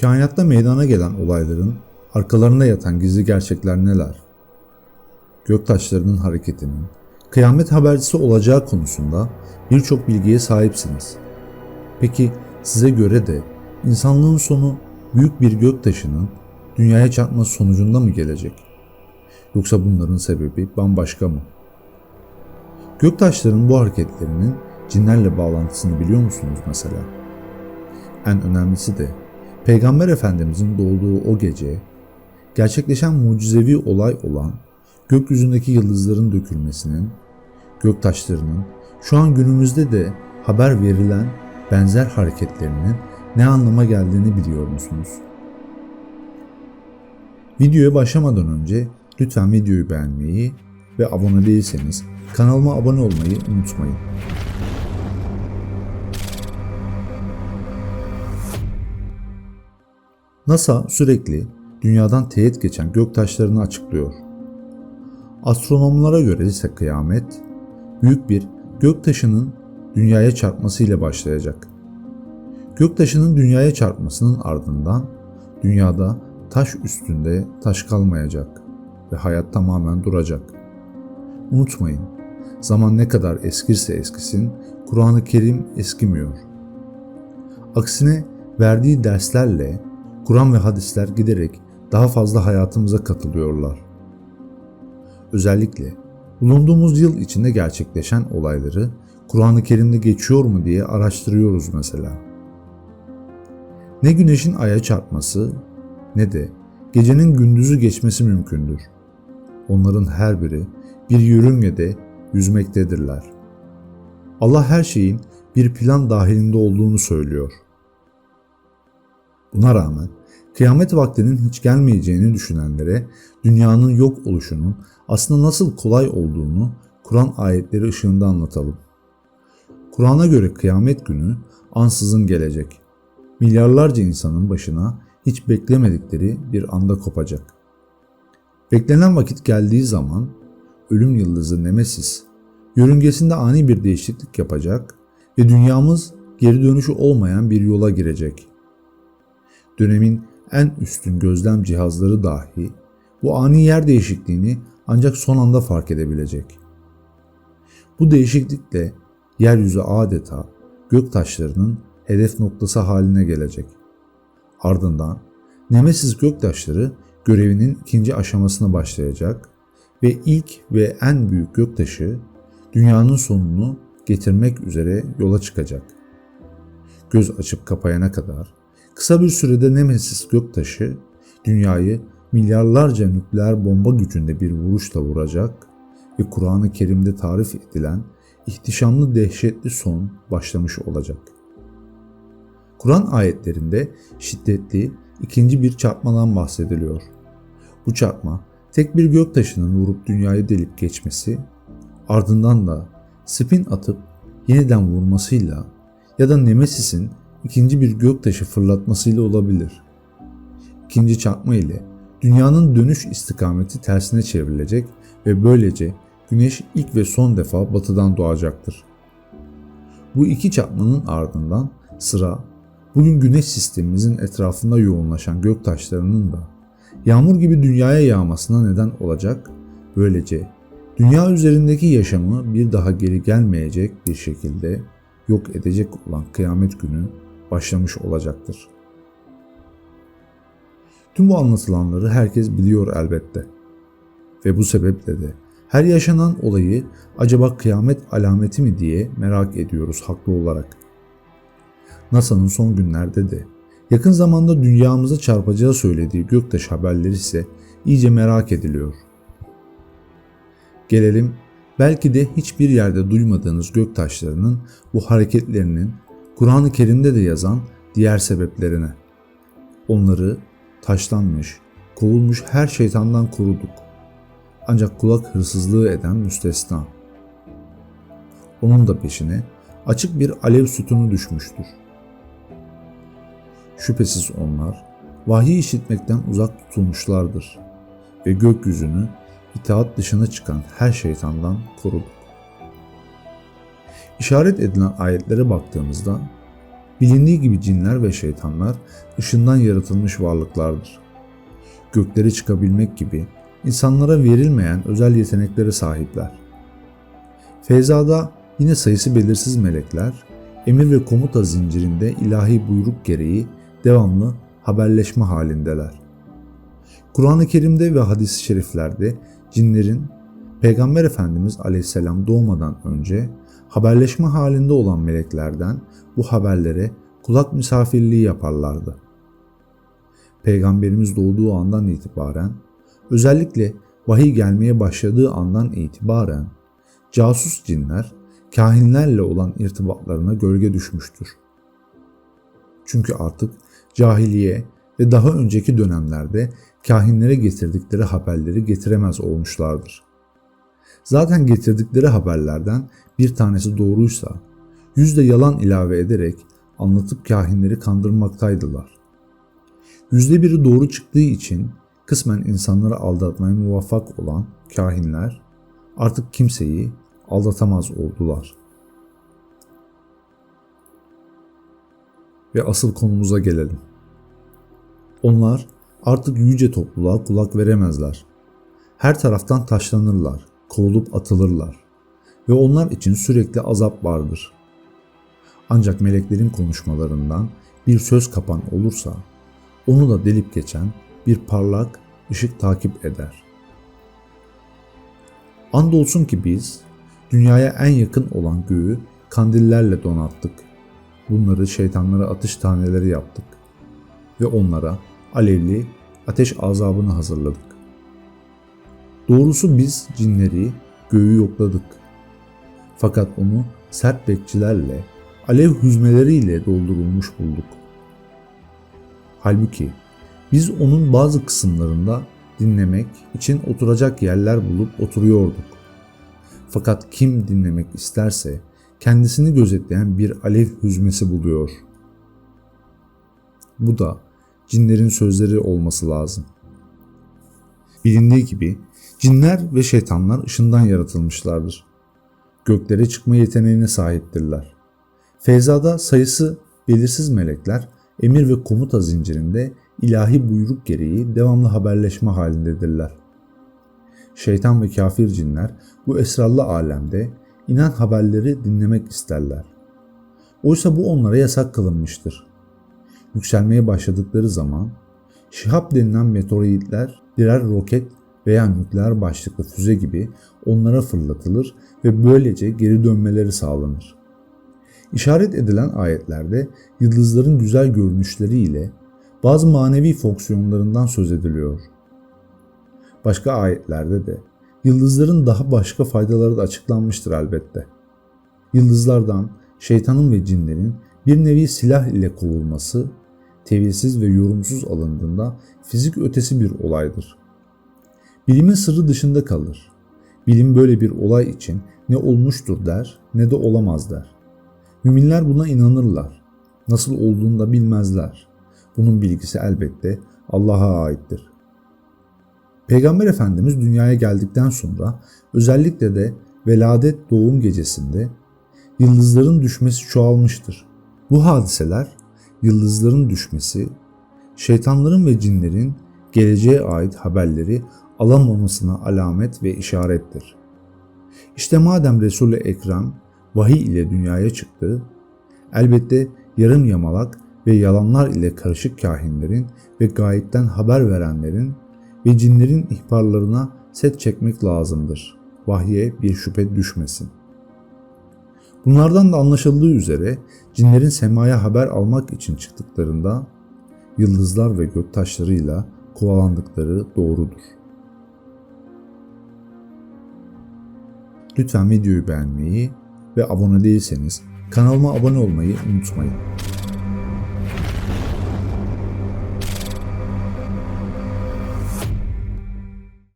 Kainatta meydana gelen olayların arkalarında yatan gizli gerçekler neler? Göktaşlarının hareketinin kıyamet habercisi olacağı konusunda birçok bilgiye sahipsiniz. Peki size göre de insanlığın sonu büyük bir göktaşının dünyaya çarpması sonucunda mı gelecek? Yoksa bunların sebebi bambaşka mı? Göktaşların bu hareketlerinin cinlerle bağlantısını biliyor musunuz mesela? En önemlisi de Peygamber Efendimizin doğduğu o gece gerçekleşen mucizevi olay olan gökyüzündeki yıldızların dökülmesinin, göktaşlarının şu an günümüzde de haber verilen benzer hareketlerinin ne anlama geldiğini biliyor musunuz? Videoya başlamadan önce lütfen videoyu beğenmeyi ve abone değilseniz kanalıma abone olmayı unutmayın. NASA sürekli dünyadan teğet geçen göktaşlarını açıklıyor. Astronomlara göre ise kıyamet büyük bir göktaşının dünyaya çarpmasıyla başlayacak. Göktaşının dünyaya çarpmasının ardından dünyada taş üstünde taş kalmayacak ve hayat tamamen duracak. Unutmayın, zaman ne kadar eskirse eskisin, Kur'an-ı Kerim eskimiyor. Aksine verdiği derslerle Kur'an ve hadisler giderek daha fazla hayatımıza katılıyorlar. Özellikle bulunduğumuz yıl içinde gerçekleşen olayları Kur'an-ı Kerim'de geçiyor mu diye araştırıyoruz mesela. Ne güneşin aya çarpması ne de gecenin gündüzü geçmesi mümkündür. Onların her biri bir yörüngede yüzmektedirler. Allah her şeyin bir plan dahilinde olduğunu söylüyor. Buna rağmen kıyamet vaktinin hiç gelmeyeceğini düşünenlere dünyanın yok oluşunun aslında nasıl kolay olduğunu Kur'an ayetleri ışığında anlatalım. Kur'an'a göre kıyamet günü ansızın gelecek. Milyarlarca insanın başına hiç beklemedikleri bir anda kopacak. Beklenen vakit geldiği zaman ölüm yıldızı Nemesis yörüngesinde ani bir değişiklik yapacak ve dünyamız geri dönüşü olmayan bir yola girecek. Dönemin en üstün gözlem cihazları dahi bu ani yer değişikliğini ancak son anda fark edebilecek. Bu değişiklikle yeryüzü adeta gök taşlarının hedef noktası haline gelecek. Ardından Nemesis göktaşları görevinin ikinci aşamasına başlayacak ve ilk ve en büyük göktaşı dünyanın sonunu getirmek üzere yola çıkacak. Göz açıp kapayana kadar kısa bir sürede Nemesis göktaşı dünyayı milyarlarca nükleer bomba gücünde bir vuruşla vuracak ve Kur'an-ı Kerim'de tarif edilen ihtişamlı dehşetli son başlamış olacak. Kur'an ayetlerinde şiddetli ikinci bir çarpmadan bahsediliyor. Bu çarpma tek bir göktaşının vurup dünyayı delip geçmesi, ardından da spin atıp yeniden vurmasıyla ya da Nemesis'in ikinci bir göktaşı fırlatmasıyla olabilir. İkinci çarpma ile dünyanın dönüş istikameti tersine çevrilecek ve böylece güneş ilk ve son defa batıdan doğacaktır. Bu iki çarpmanın ardından sıra bugün güneş sistemimizin etrafında yoğunlaşan gök taşlarının da yağmur gibi dünyaya yağmasına neden olacak. Böylece dünya üzerindeki yaşamı bir daha geri gelmeyecek bir şekilde yok edecek olan kıyamet günü başlamış olacaktır. Tüm bu anlatılanları herkes biliyor elbette. Ve bu sebeple de her yaşanan olayı acaba kıyamet alameti mi diye merak ediyoruz haklı olarak. NASA'nın son günlerde de yakın zamanda dünyamıza çarpacağı söylediği göktaş haberleri ise iyice merak ediliyor. Gelelim belki de hiçbir yerde duymadığınız göktaşlarının bu hareketlerinin Kur'an-ı Kerim'de de yazan diğer sebeplerine. Onları taşlanmış, kovulmuş her şeytandan koruduk. Ancak kulak hırsızlığı eden müstesna. Onun da peşine açık bir alev sütunu düşmüştür. Şüphesiz onlar vahiy işitmekten uzak tutulmuşlardır ve gökyüzünü itaat dışına çıkan her şeytandan koruduk. İşaret edilen ayetlere baktığımızda Bilindiği gibi cinler ve şeytanlar ışından yaratılmış varlıklardır. Gökleri çıkabilmek gibi insanlara verilmeyen özel yeteneklere sahipler. Feyzada yine sayısı belirsiz melekler, emir ve komuta zincirinde ilahi buyruk gereği devamlı haberleşme halindeler. Kur'an-ı Kerim'de ve hadis-i şeriflerde cinlerin Peygamber Efendimiz Aleyhisselam doğmadan önce haberleşme halinde olan meleklerden bu haberlere kulak misafirliği yaparlardı. Peygamberimiz doğduğu andan itibaren, özellikle vahiy gelmeye başladığı andan itibaren casus cinler kahinlerle olan irtibatlarına gölge düşmüştür. Çünkü artık cahiliye ve daha önceki dönemlerde kahinlere getirdikleri haberleri getiremez olmuşlardır. Zaten getirdikleri haberlerden bir tanesi doğruysa yüzde yalan ilave ederek anlatıp kahinleri kandırmaktaydılar. Yüzde biri doğru çıktığı için kısmen insanları aldatmaya muvaffak olan kahinler artık kimseyi aldatamaz oldular. Ve asıl konumuza gelelim. Onlar artık yüce topluluğa kulak veremezler. Her taraftan taşlanırlar, kovulup atılırlar ve onlar için sürekli azap vardır. Ancak meleklerin konuşmalarından bir söz kapan olursa onu da delip geçen bir parlak ışık takip eder. Andolsun ki biz dünyaya en yakın olan göğü kandillerle donattık. Bunları şeytanlara atış taneleri yaptık ve onlara alevli ateş azabını hazırladık. Doğrusu biz cinleri göğü yokladık. Fakat onu sert bekçilerle, alev hüzmeleriyle doldurulmuş bulduk. Halbuki biz onun bazı kısımlarında dinlemek için oturacak yerler bulup oturuyorduk. Fakat kim dinlemek isterse kendisini gözetleyen bir alev hüzmesi buluyor. Bu da cinlerin sözleri olması lazım. Bilindiği gibi cinler ve şeytanlar ışından yaratılmışlardır. Göklere çıkma yeteneğine sahiptirler. Feyzada sayısı belirsiz melekler emir ve komuta zincirinde ilahi buyruk gereği devamlı haberleşme halindedirler. Şeytan ve kafir cinler bu esrarlı alemde inen haberleri dinlemek isterler. Oysa bu onlara yasak kılınmıştır. Yükselmeye başladıkları zaman Şihab denilen meteoritler birer roket veya nükleer başlıklı füze gibi onlara fırlatılır ve böylece geri dönmeleri sağlanır. İşaret edilen ayetlerde yıldızların güzel görünüşleriyle bazı manevi fonksiyonlarından söz ediliyor. Başka ayetlerde de yıldızların daha başka faydaları da açıklanmıştır elbette. Yıldızlardan şeytanın ve cinlerin bir nevi silah ile kovulması, tevilsiz ve yorumsuz alındığında fizik ötesi bir olaydır. Bilimin sırrı dışında kalır. Bilim böyle bir olay için ne olmuştur der ne de olamaz der. Müminler buna inanırlar. Nasıl olduğunu da bilmezler. Bunun bilgisi elbette Allah'a aittir. Peygamber Efendimiz dünyaya geldikten sonra özellikle de veladet doğum gecesinde yıldızların düşmesi çoğalmıştır. Bu hadiseler yıldızların düşmesi, şeytanların ve cinlerin geleceğe ait haberleri alamamasına alamet ve işarettir. İşte madem Resul-i Ekrem vahiy ile dünyaya çıktı, elbette yarım yamalak ve yalanlar ile karışık kahinlerin ve gayipten haber verenlerin ve cinlerin ihbarlarına set çekmek lazımdır. Vahye bir şüphe düşmesin. Bunlardan da anlaşıldığı üzere cinlerin semaya haber almak için çıktıklarında yıldızlar ve göktaşlarıyla kovalandıkları doğrudur. Lütfen videoyu beğenmeyi ve abone değilseniz kanalıma abone olmayı unutmayın.